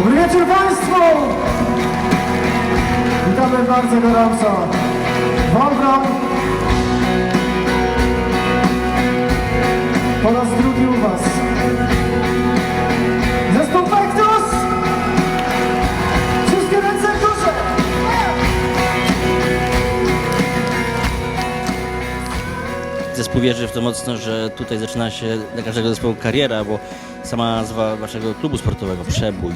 Dobry wieczór Państwu! Witamy bardzo gorąco. Wolbram po raz drugi u Was. Zespół Pektus! Wszystkie ręce w górze! Zespół wierzy w to mocno, że tutaj zaczyna się dla każdego zespołu kariera, bo sama nazwa waszego klubu sportowego Przebój.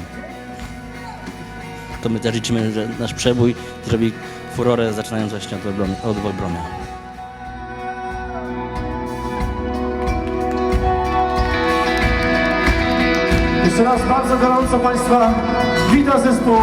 To my też liczymy, że nasz przebój zrobi furorę zaczynając właśnie od, Wolbrom- od Wolbromia. Jeszcze raz bardzo gorąco Państwa wita zespół!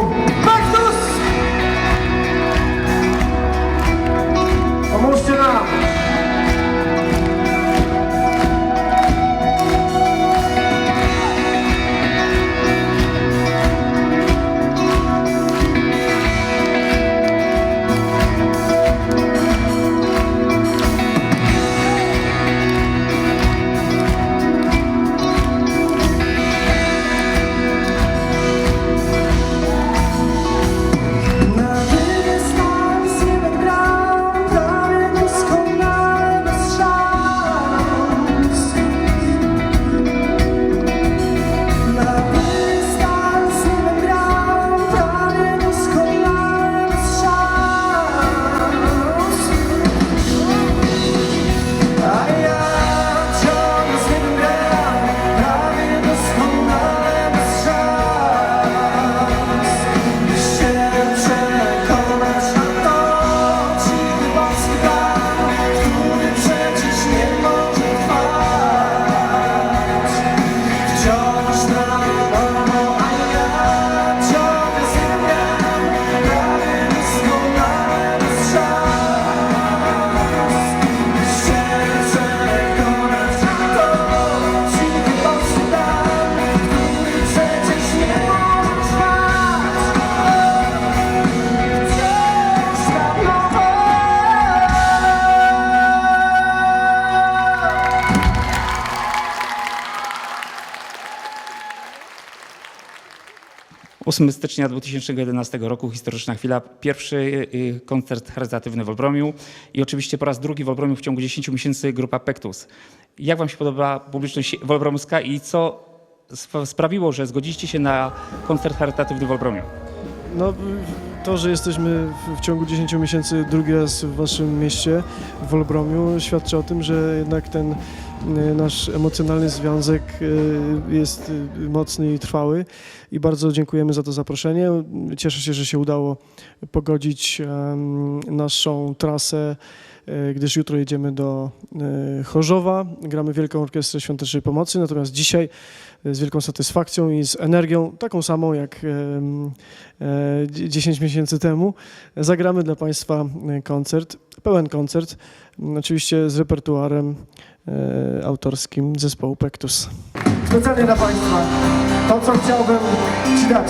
8 stycznia 2011 roku, historyczna chwila, pierwszy y, koncert charytatywny w Olbromiu i oczywiście po raz drugi w Olbromiu w ciągu 10 miesięcy grupa Pektus. Jak Wam się podoba publiczność wolbromska i co sp- sprawiło, że zgodziliście się na koncert charytatywny w Olbromiu? No, to, że jesteśmy w, ciągu 10 miesięcy drugi raz w waszym mieście, w Olbromiu, świadczy o tym, że jednak ten nasz emocjonalny związek y, jest y, mocny i trwały i bardzo dziękujemy za to zaproszenie. Cieszę się, że się udało pogodzić naszą trasę, y, gdyż jutro jedziemy do y, Chorzowa, gramy Wielką Orkiestrę Świątecznej Pomocy, natomiast dzisiaj z wielką satysfakcją i z energią, taką samą jak em, e, 10 miesięcy temu. Zagramy dla Państwa koncert, pełen koncert, m, oczywiście z repertuarem e, autorskim zespołu Pektus. Specjalnie dla Państwa to, co chciałbym Ci dać.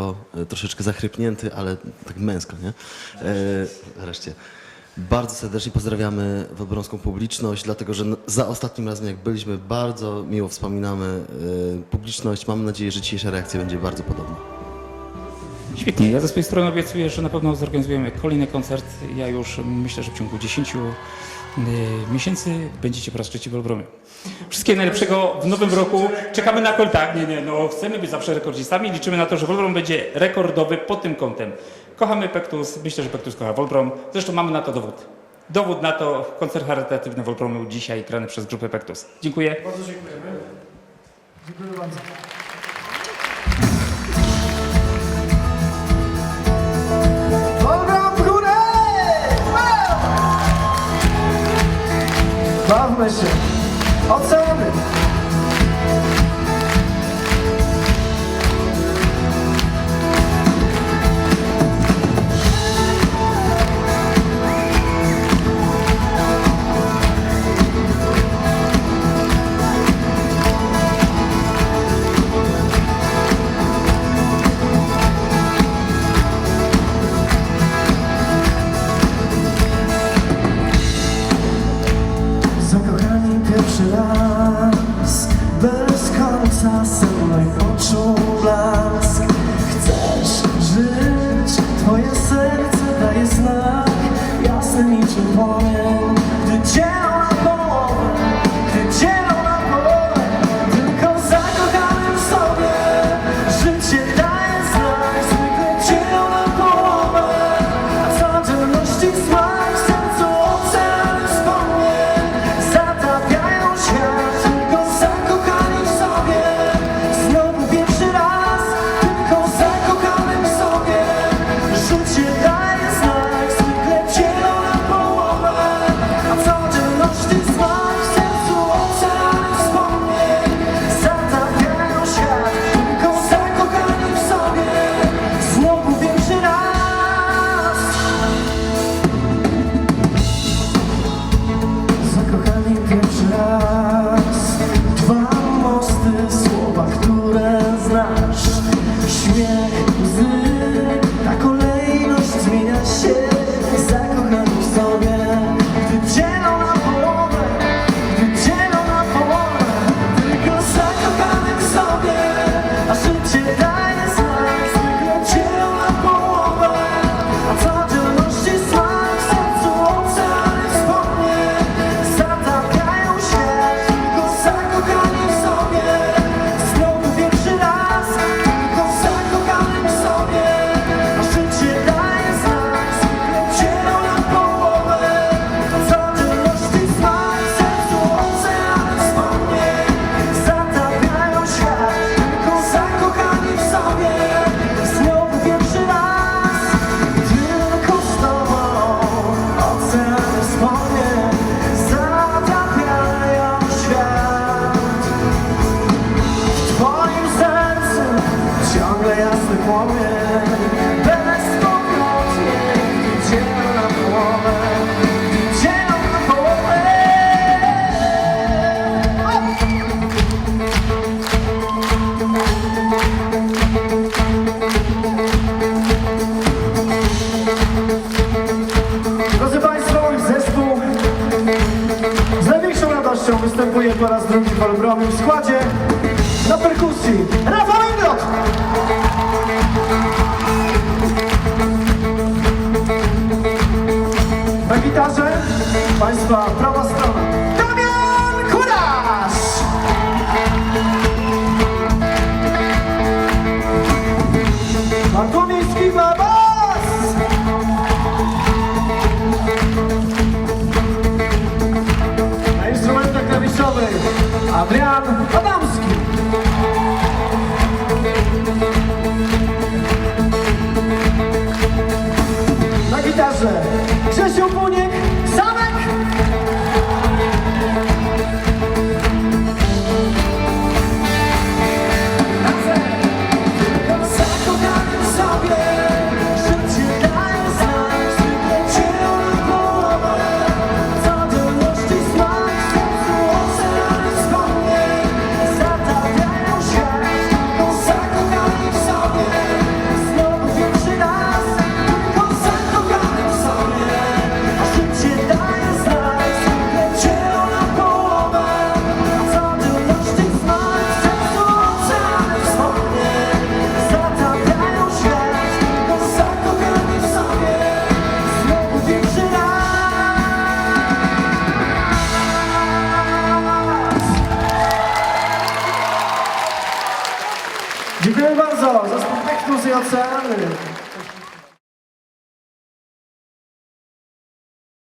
Tylko e, troszeczkę zachrypnięty, ale tak męsko, nie? E. Bardzo serdecznie pozdrawiamy Wodbrąską publiczność, dlatego że za ostatnim razem jak byliśmy, bardzo miło wspominamy e, publiczność. Mam nadzieję, że dzisiejsza reakcja będzie bardzo podobna. Świetnie. Ja ze swojej strony obiecuję, że na pewno zorganizujemy kolejny koncert. Ja już myślę, że w ciągu 10 y, miesięcy będziecie po raz trzeci w Olbromiu. Wszystkiego najlepszego w nowym roku. Czekamy na kol. Tak, nie, nie, no chcemy być zawsze rekordzistami. Liczymy na to, że Wolbrom będzie rekordowy pod tym kątem. Kochamy Pektus. Myślę, że Pektus kocha Wolbrom. Zresztą mamy na to dowód. Dowód na to koncert charytatywny w Wolbromiu dzisiaj grany przez grupę Pektus. Dziękuję. Bardzo dziękujemy. Dziękuję bardzo. Bawmy się. Oceany. Bezpowrotnie Gdy dzielą na na Drodzy Państwo, zespół z największą radością występuje po raz drugi w Olbromiu w składzie. Na perkusji Rafał! Na gitarze Państwa prawa strona